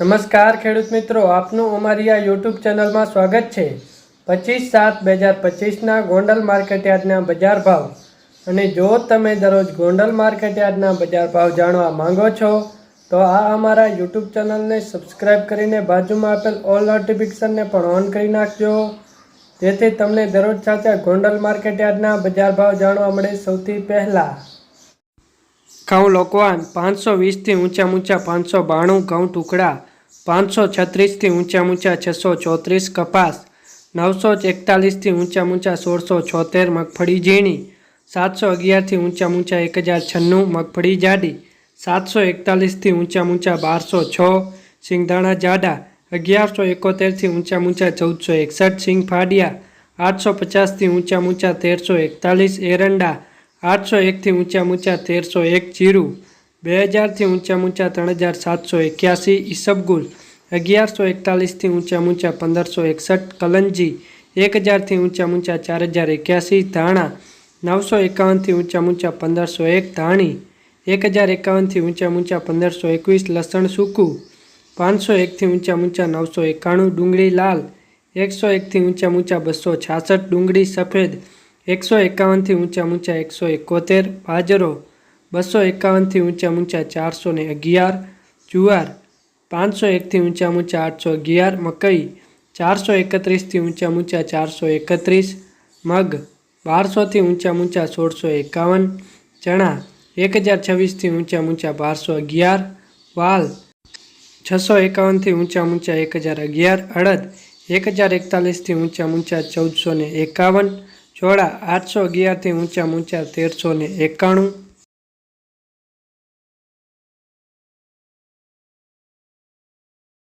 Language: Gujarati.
નમસ્કાર, ખેડૂત મિત્રો. આપનું અમારી આ યુટ્યુબ ચેનલમાં સ્વાગત છે. પચીસ સાત બે હજાર પચીસના ગોંડલ માર્કેટયાર્ડના બજાર ભાવ. અને જો તમે દરરોજ ગોંડલ માર્કેટયાર્ડના બજાર ભાવ જાણવા માંગો છો, તો આ અમારા યુટ્યુબ ચેનલને સબસ્ક્રાઈબ કરીને બાજુમાં આપેલ ઓલ નોટિફિકેશનને પણ ઓન કરી નાખજો. જેથી તમને દરરોજ સાચા ગોંડલ માર્કેટયાર્ડના બજાર ભાવ જાણવા મળે સૌથી પહેલાં. ઘઉં લોકવાન પાંચસો વીસથી ઊંચા ઊંચા પાંચસો બાણું ઘઉં ટુકડા. પાંચસો છત્રીસથી ઊંચા ઊંચા છસો ચોત્રીસ કપાસ, નવસો એકતાલીસથી ઊંચા ઊંચા સોળસો છોતેર મગફળી ઝીણી, સાતસો અગિયારથી ઊંચા ઊંચા એક હજાર છન્નું મગફળી જાડી, સાતસો એકતાલીસથી ઊંચા ઊંચા બારસો છ સિંગદાણા જાડા, અગિયારસો એકોતેરથી ઊંચા ઊંચા ચૌદસો એકસઠ સિંગ ફાડિયા આઠસો પચાસથી ઊંચા ઊંચા તેરસો એકતાલીસ એરંડા, આઠસો એકથી ઊંચા ઊંચા તેરસો એક જીરું બે હજારથી ઊંચા ઊંચા ત્રણ હજાર સાતસો એક્યાસી ઈસબગુલ અગિયારસો એકતાલીસથી ઊંચા ઊંચા પંદરસો એકસઠ કલંજી, એક હજારથી ઊંચા ઊંચા ચાર હજાર એક્યાસી ધાણા, નવસો એકાવનથી ઊંચા ઊંચા પંદરસો એક ધાણી, એક હજાર એકાવનથી ઊંચા ઊંચા પંદરસો એકવીસ લસણ સૂકું, પાંચસો એકથી ઊંચા ઊંચા નવસો એકાણું ડુંગળી લાલ, એકસો એકથી ઊંચા ઊંચા બસો છાસઠ ડુંગળી સફેદ, એકસો એકાવનથી ઊંચા ઊંચા એકસો એકોતેર બાજરો બસો એકાવનથી ઊંચા ઊંચા ચારસો ને અગિયાર, જુવાર પાંચસો એકથી ઊંચા ઊંચા આઠસો અગિયાર, મકઈ ચારસો એકત્રીસથી ઊંચા ઊંચા ચારસો એકત્રીસ, મગ બારસોથી ઊંચા ઊંચા સોળસો એકાવન, ચણા એક હજાર છવ્વીસથી ઊંચા ઊંચા બારસો અગિયાર, વાલ છસો એકાવનથી ઊંચા ઊંચા એક હજાર અગિયાર, અડદ એક હજાર એકતાલીસથી ઊંચા ઊંચા ચૌદસો ને એકાવન, ચોળા આઠસો અગિયારથી ઊંચા ઊંચા તેરસો ને એકાણું